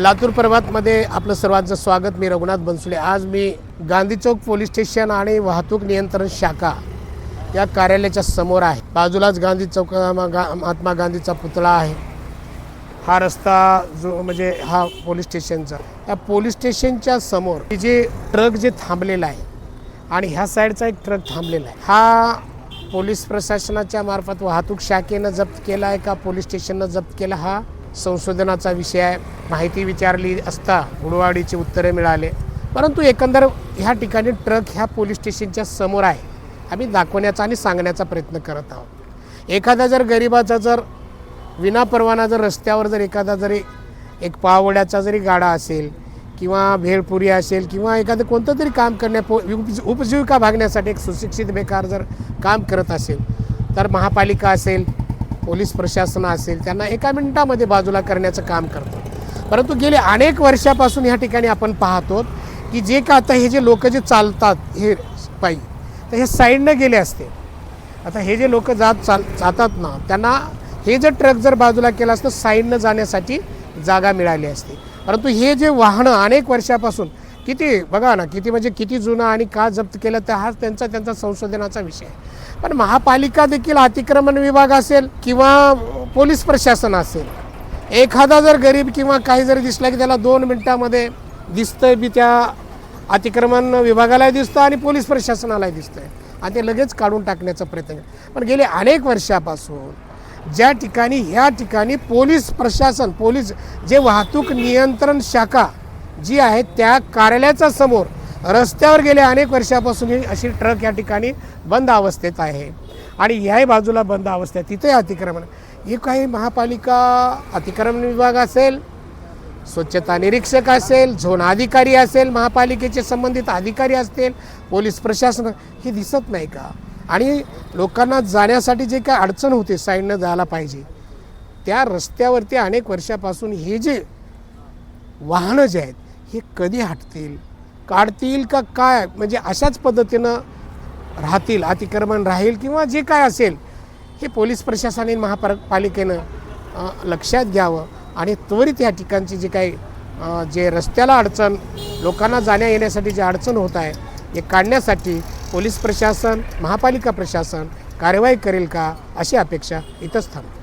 लातूर प्रभातमध्ये आपलं सर्वांचं स्वागत. मी रघुनाथ बनसुले आज मी गांधी चौक पोलीस स्टेशन आणि वाहतूक नियंत्रण शाखा या कार्यालयाच्या समोर आहे. बाजूलाच गांधी चौक महात्मा गांधीचा पुतळा आहे. हा रस्ता जो म्हणजे हा पोलीस स्टेशनचा. या पोलीस स्टेशनच्या समोर जे ट्रक जे थांबलेला आहे आणि ह्या साईडचा एक ट्रक थांबलेला आहे. हा पोलीस प्रशासनाच्या मार्फत वाहतूक शाखेनं जप्त केला आहे का? पोलीस स्टेशननं जप्त केला हा संशोधनाचा विषय आहे. माहिती विचारली असता गुडवाडीचे उत्तरे मिळाले. परंतु एकंदर ह्या ठिकाणी ट्रक ह्या पोलीस स्टेशनच्या समोर आहे. आम्ही दाखवण्याचा आणि सांगण्याचा प्रयत्न करत आहोत. एखादा जर गरिबाचा जर विना परवाना जर रस्त्यावर जर एखादा जरी एक पावड्याचा जरी गाडा असेल किंवा भेळपुरी असेल किंवा एखादं कोणतं तरी काम करण्या पो उप- उपजीविका भागण्यासाठी एक सुशिक्षित बेकार जर काम करत असेल तर महापालिका असेल पोलीस प्रशासन असेल त्यांना एका मिनिटामध्ये बाजूला करण्याचं काम करतं. परंतु गेले अनेक वर्षापासून ह्या ठिकाणी आपण पाहतो की जे का आता हे जे लोक जे चालतात हे पायी तर हे साईडनं गेले असते. आता हे जे लोक जात चाल जातात ना त्यांना हे जर ट्रक जर बाजूला केला असतं साईडनं जाण्यासाठी जागा मिळाली असते. परंतु हे जे वाहनं अनेक वर्षापासून किती बघा ना किती म्हणजे किती जुनं आणि का जप्त केलं तर हा त्यांचा त्यांचा संशोधनाचा विषय आहे. पण महापालिका देखील अतिक्रमण विभाग असेल किंवा पोलीस प्रशासन असेल एखादा जर गरीब किंवा काही जरी दिसला की त्याला दोन मिनटामध्ये दिसतंय बी त्या अतिक्रमण विभागालाही दिसतं आणि पोलीस प्रशासनालाही दिसतंय. आणि ते लगेच काढून टाकण्याचा प्रयत्न पण गेले अनेक वर्षापासून ज्या ठिकाणी ह्या ठिकाणी पोलीस प्रशासन पोलीस जे वाहतूक नियंत्रण शाखा जी आहे त्या कार्यालयाच्या समोर रस्त्यावर गेल्या अनेक वर्षापासून ही अशी ट्रक या ठिकाणी बंद अवस्थेत आहे. आणि ह्याही बाजूला बंद अवस्थेत तिथे अतिक्रमण. हे काही महापालिका अतिक्रमण विभाग असेल स्वच्छता निरीक्षक असेल झोन अधिकारी असेल महापालिकेचे संबंधित अधिकारी असतील पोलीस प्रशासन हे दिसत नाही का? आणि लोकांना जाण्यासाठी जे काय अडचण होते साईडनं जायला पाहिजे त्या रस्त्यावरती अनेक वर्षापासून हे जे वाहनं जे आहेत हे कधी हटतील? काढतील का काय? म्हणजे अशाच पद्धतीनं राहतील अतिक्रमण राहील किंवा जे काय असेल हे पोलीस प्रशासनाने महापालिकेनं लक्षात घ्यावं आणि त्वरित या ठिकाणची जी काही जे रस्त्याला अडचण लोकांना जाण्या येण्यासाठी जे अडचण होत आहे हे काढण्यासाठी पोलीस प्रशासन महापालिका प्रशासन कारवाई करेल का? अशी अपेक्षा इथंच थांबते.